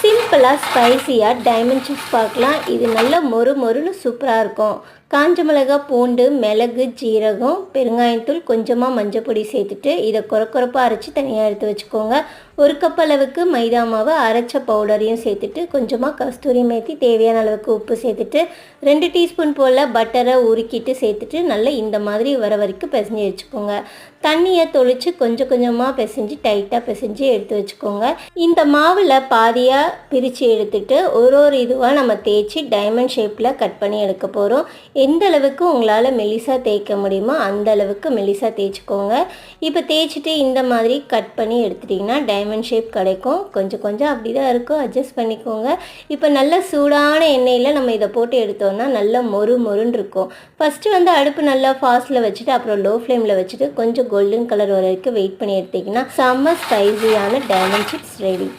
சிம்பிளாக ஸ்பைசியாக diamond chips பார்க்கலாம். இது நல்ல மொறு மொறுன்னு சூப்பராக இருக்கும். காஞ்ச மிளகாய் பூண்டு மிளகு ஜீரகம் பெருங்காயத்தூள் கொஞ்சமாக மஞ்சள் பொடி சேர்த்துட்டு இதை குறை குறைப்பாக அரைச்சி தனியாக எடுத்து வச்சுக்கோங்க. ஒரு கப் அளவுக்கு மைதா மாவு அரைச்ச பவுடரையும் சேர்த்துட்டு கொஞ்சமாக கஸ்தூரி மேத்தி தேவையான அளவுக்கு உப்பு சேர்த்துட்டு ரெண்டு டீஸ்பூன் போல் பட்டரை உருக்கிட்டு சேர்த்துட்டு நல்லா இந்த மாதிரி வர வரைக்கும் பிசைஞ்சு வச்சுக்கோங்க. தண்ணியை தொளித்து கொஞ்சம் கொஞ்சமாக பிசைஞ்சு டைட்டாக பிசைஞ்சு எடுத்து வச்சுக்கோங்க. இந்த மாவில் பாதியாக பிரித்து எடுத்துட்டு ஒரு ஒரு இதுவாக நம்ம தேய்ச்சி டைமண்ட் ஷேப்பில் கட் பண்ணி எடுக்க போகிறோம் எந்த அளவுக்கு உங்களால் மெலிசாக தேய்க்க முடியுமோ அந்த அளவுக்கு மெலிசாக தேய்ச்சிக்கோங்க. இப்போ தேய்ச்சிட்டு இந்த மாதிரி கட் பண்ணி எடுத்துட்டிங்கன்னா டைமண்ட் ஷேப் கிடைக்கும். கொஞ்சம் கொஞ்சம் அப்படி தான் இருக்கும். அட்ஜஸ்ட் பண்ணிக்கோங்க. இப்போ நல்ல சூடான எண்ணெயில் நம்ம இதை போட்டு எடுத்தோம்னா நல்ல மொறு மொறுன்னு இருக்கும். ஃபஸ்ட்டு வந்து அடுப்பு நல்லா ஃபாஸ்ட்டில் வச்சுட்டு அப்புறம் லோ ஃப்ளேமில் வச்சுட்டு கொஞ்சம் கோல்டன் கலர் வரைக்கும் வெயிட் பண்ணி எடுத்திங்கன்னா செம்ம ஸ்பைசியான டைமண்ட் சிப்ஸ் ரெடி